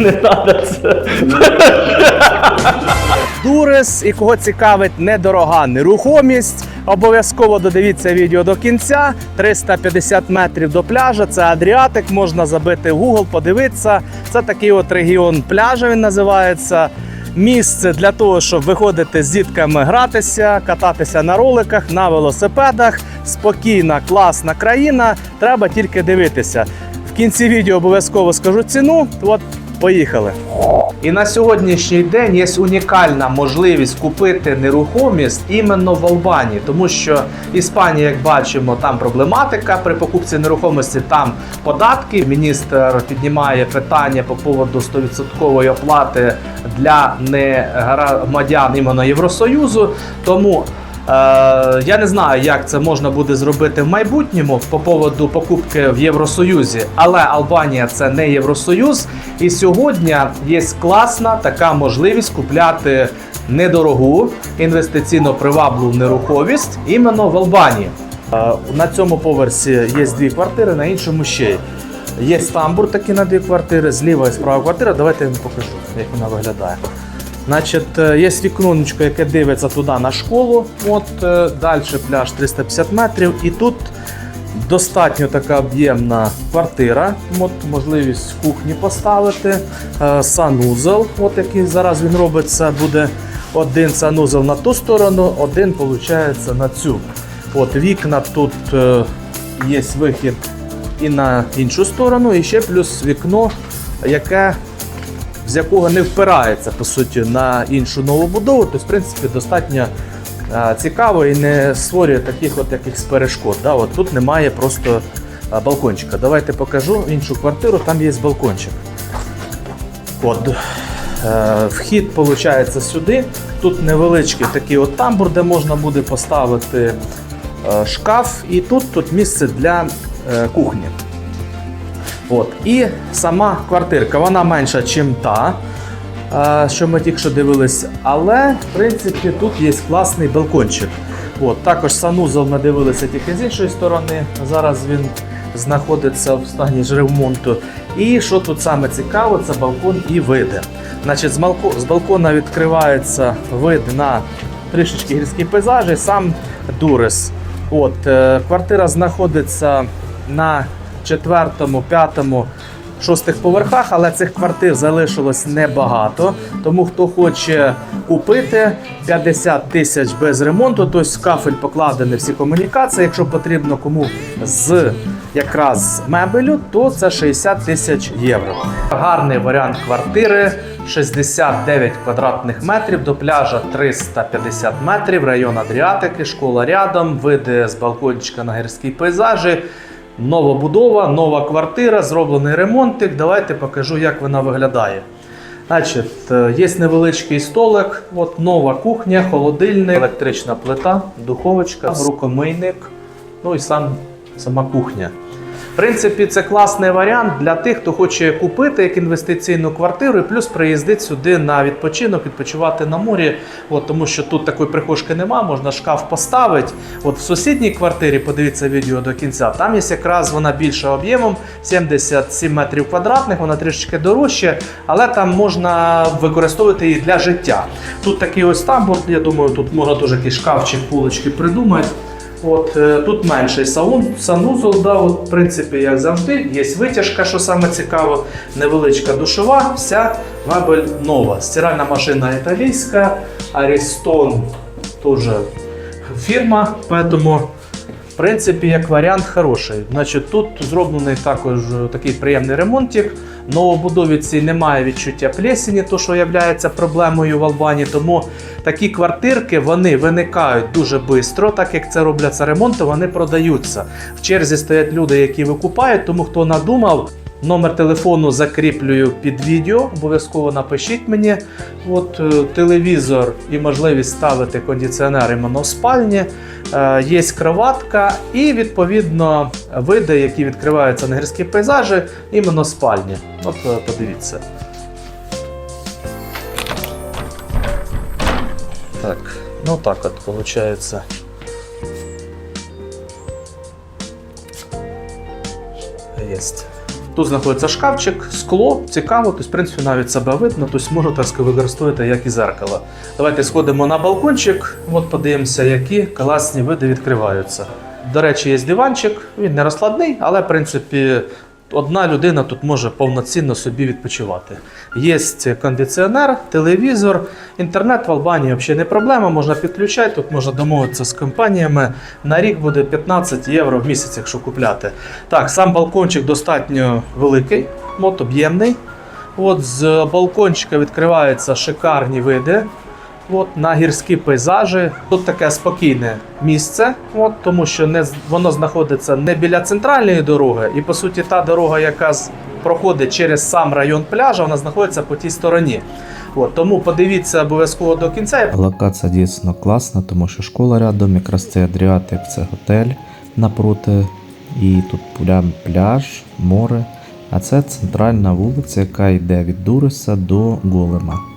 не треба це. Дурес і кого цікавить недорога нерухомість. Обов'язково додивіться відео до кінця. 350 метрів до пляжа. Це Адріатик. Можна забити в Google, подивитися. Це такий от регіон пляжа. Він називається. Місце для того, щоб виходити з дітками гратися, кататися на роликах, на велосипедах. Спокійна, класна країна. Треба тільки дивитися. В кінці відео обов'язково скажу ціну. От поїхали. І на сьогоднішній день є унікальна можливість купити нерухомість іменно в Албанії, тому що Іспанія, як бачимо, там проблематика при покупці нерухомості, там податки. Міністр піднімає питання по поводу 100% оплати для негромадян іменно Євросоюзу. Тому я не знаю, як це можна буде зробити в майбутньому по поводу покупки в Євросоюзі, але Албанія це не Євросоюз. І сьогодні є класна така можливість купляти недорогу інвестиційно привабливу нерухомість іменно в Албанії. Е, На цьому поверсі є дві квартири, на іншому ще є. Є тамбур такий на дві квартири, зліва і справа квартира. Давайте я вам покажу, як вона виглядає. Значить, е, є віконечко, яке дивиться туди на школу. От е, далі пляж 350 метрів. І тут достатньо така об'ємна квартира. От можливість кухні поставити. Е, Санузел, от який зараз він робиться, буде один санузел на ту сторону, один виходить на цю. От вікна тут є вихід і на іншу сторону, і ще плюс вікно, яке з якого не впирається по суті на іншу новобудову, то в принципі достатньо е, цікаво і не створює таких от якихось перешкод. Да? От тут немає просто е, балкончика. Давайте покажу іншу квартиру, там є балкончик. От. Е, Вхід виходить сюди. Тут невеличкий такий от тамбур, де можна буде поставити шкаф, і тут, тут місце для кухні. От. І сама квартирка, вона менша, ніж та, е, що ми тільки що дивились. Але, в принципі, тут є класний балкончик. От. Також санузел ми дивилися тільки з іншої сторони. Зараз він знаходиться в стані ж ремонту. І що тут саме цікаво, це балкон і види. Значить, з, балко- з балкона відкривається вид на трішечки гірські пейзажі, сам Дурес. От, е, квартира знаходиться на четвертому, п'ятому, шостих поверхах, але цих квартир залишилось небагато. Тому хто хоче купити 50 тисяч без ремонту, тобто кафель покладений всі комунікації. Якщо потрібно кому з якраз мебелю, то це 60 тисяч євро. Гарний варіант квартири. 69 квадратних метрів до пляжа 350 метрів, район Адріатики, школа рядом, види з балкончика на гірські пейзажі. Нова будова, нова квартира, зроблений ремонтик. Давайте покажу, як вона виглядає. Значить, е, є невеличкий столик, от нова кухня, холодильник, електрична плита, духовочка, рукомийник, ну і сам, сама кухня. Принципі, це класний варіант для тих, хто хоче купити як інвестиційну квартиру і плюс приїздити сюди на відпочинок, відпочивати на морі. От, тому що тут такої прихожки нема, можна шкаф поставити. От в сусідній квартирі, подивіться відео до кінця, там є якраз вона більша об'ємом, 77 метрів квадратних, вона трішечки дорожча, але там можна використовувати її для життя. Тут такий ось тамбур, я думаю, тут можна теж якийсь шкафчик, полочки придумати. От е, тут менший салон, санузел, да, от, в принципі, як завжди, є витяжка, що саме цікаво, невеличка душова, вся мебель нова. Стиральна машина італійська, Арістон теж фірма, поэтому, принципі, як варіант хороший. Значить, тут зроблений також такий приємний ремонтик. В новобудові цій немає відчуття плесені, то що є проблемою в Албанії. Тому такі квартирки вони виникають дуже швидко, так як це робляться ремонти, вони продаються. В черзі стоять люди, які викупають, тому хто надумав. Номер телефону закріплюю під відео. Обов'язково напишіть мені. От е, телевізор і можливість ставити кондиціонер іменно в спальні. Е, Є кроватка і відповідно види, які відкриваються на гірські пейзажі, іменно спальні. От е, подивіться. Так, ну так от виходить. Єсть. Тут знаходиться шкафчик, скло, цікаво, тобто, в принципі, навіть себе видно, тобто можна сказати, використовувати як і зеркало. Давайте сходимо на балкончик, от подивимося, які класні види відкриваються. До речі, є диванчик, він не розкладний, але в принципі одна людина тут може повноцінно собі відпочивати. Є кондиціонер, телевізор, інтернет в Албанії взагалі не проблема, можна підключати, тут можна домовитися з компаніями. На рік буде 15 євро в місяць, якщо купляти. Так, сам балкончик достатньо великий, от, об'ємний. От з балкончика відкриваються шикарні види. От, на гірські пейзажі. Тут таке спокійне місце, от, тому що не, воно знаходиться не біля центральної дороги, і по суті та дорога, яка проходить через сам район пляжа, вона знаходиться по тій стороні. От, тому подивіться обов'язково до кінця. Локація дійсно класна, тому що школа рядом, якраз це Адріатик, це готель напроти. І тут прям пляж, море. А це центральна вулиця, яка йде від Дуриса до Голема.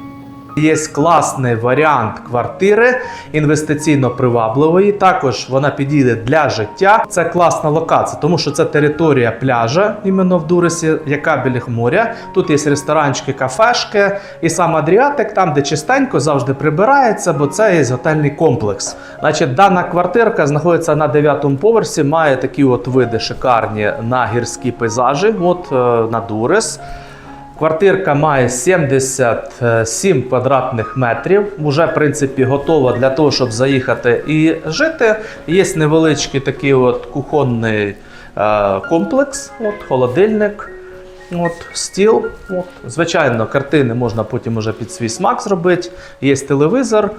Є класний варіант квартири інвестиційно привабливої. Також вона підійде для життя. Це класна локація, тому що це територія пляжа, іменно в Дурисі, яка біля моря. Тут є ресторанчики, кафешки і сам Адріатик, там, де чистенько завжди прибирається, бо це є готельний комплекс. Значить, дана квартирка знаходиться на 9 поверсі, має такі от види шикарні на гірські пейзажі. От е, на Дурис. Квартирка має 77 квадратних метрів. Уже, в принципі, готова для того, щоб заїхати і жити. Є невеличкий такий от кухонний е, комплекс, от, холодильник. От, стіл. От. Звичайно, картини можна потім уже під свій смак зробити. Є телевізор,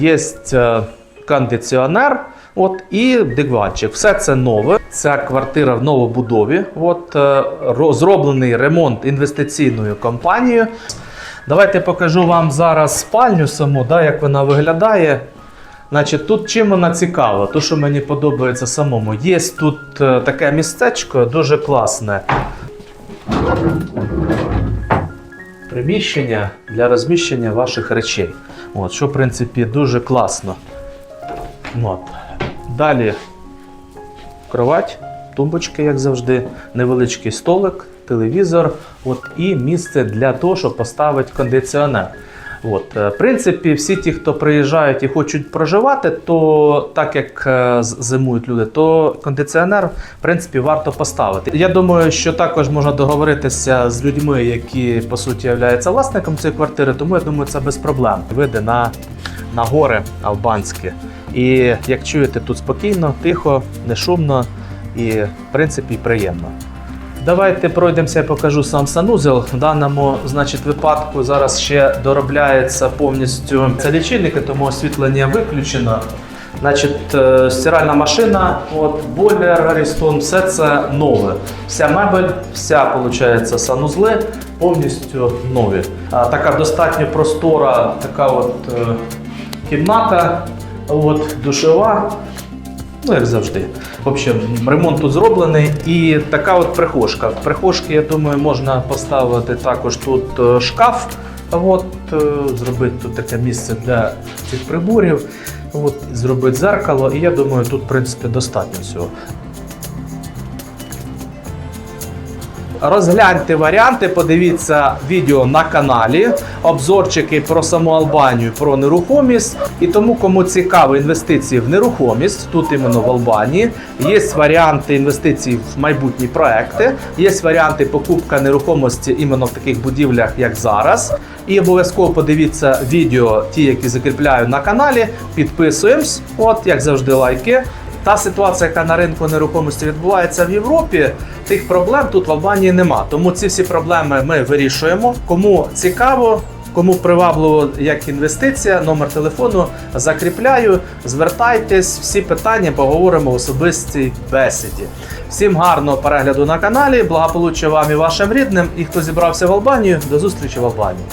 є е, кондиціонер. От і диванчик. Все це нове. Ця квартира в новобудові. От е, ро- зроблений ремонт інвестиційною компанією. Давайте покажу вам зараз спальню саму, да, як вона виглядає. Значить, тут чим вона цікава, то що мені подобається самому. Є тут е, таке містечко дуже класне. Приміщення для розміщення ваших речей. От, що, в принципі, дуже класно. От. Далі кровать, тумбочки, як завжди, невеличкий столик, телевізор от, і місце для того, щоб поставити кондиціонер. От, е, в принципі, всі ті, хто приїжджають і хочуть проживати, то так як е, зимують люди, то кондиціонер в принципі варто поставити. Я думаю, що також можна договоритися з людьми, які по суті являються власником цієї квартири, тому я думаю, це без проблем. Види на, на гори албанські. І як чуєте, тут спокійно, тихо, не шумно і в принципі приємно. Давайте пройдемося, я покажу сам санузел. В даному значить, випадку зараз ще доробляється повністю це лічильники, тому освітлення виключено. Значить, е, стиральна машина, от, бойлер, Рістон, все це нове. Вся мебель, вся виходить, санузли повністю нові. Така достатньо простора, така от е, кімната, от, душова. Ну, як завжди. В общем, ремонт тут зроблений. І така от прихожка. Прихожки, я думаю, можна поставити також тут е, шкаф. От, е, зробити тут таке місце для цих приборів. От, зробити зеркало. І я думаю, тут, в принципі, достатньо всього. Розгляньте варіанти, подивіться відео на каналі, обзорчики про саму Албанію, про нерухомість. І тому, кому цікаво інвестиції в нерухомість, тут іменно в Албанії, є варіанти інвестицій в майбутні проекти, є варіанти покупка нерухомості іменно в таких будівлях, як зараз. І обов'язково подивіться відео, ті, які закріпляю на каналі. Підписуємось, от як завжди, лайки. Та ситуація, яка на ринку нерухомості відбувається в Європі, тих проблем тут в Албанії нема. Тому ці всі проблеми ми вирішуємо. Кому цікаво, кому привабливо як інвестиція, номер телефону закріпляю. Звертайтесь, всі питання поговоримо в особистій бесіді. Всім гарного перегляду на каналі, благополуччя вам і вашим рідним. І хто зібрався в Албанію, до зустрічі в Албанії.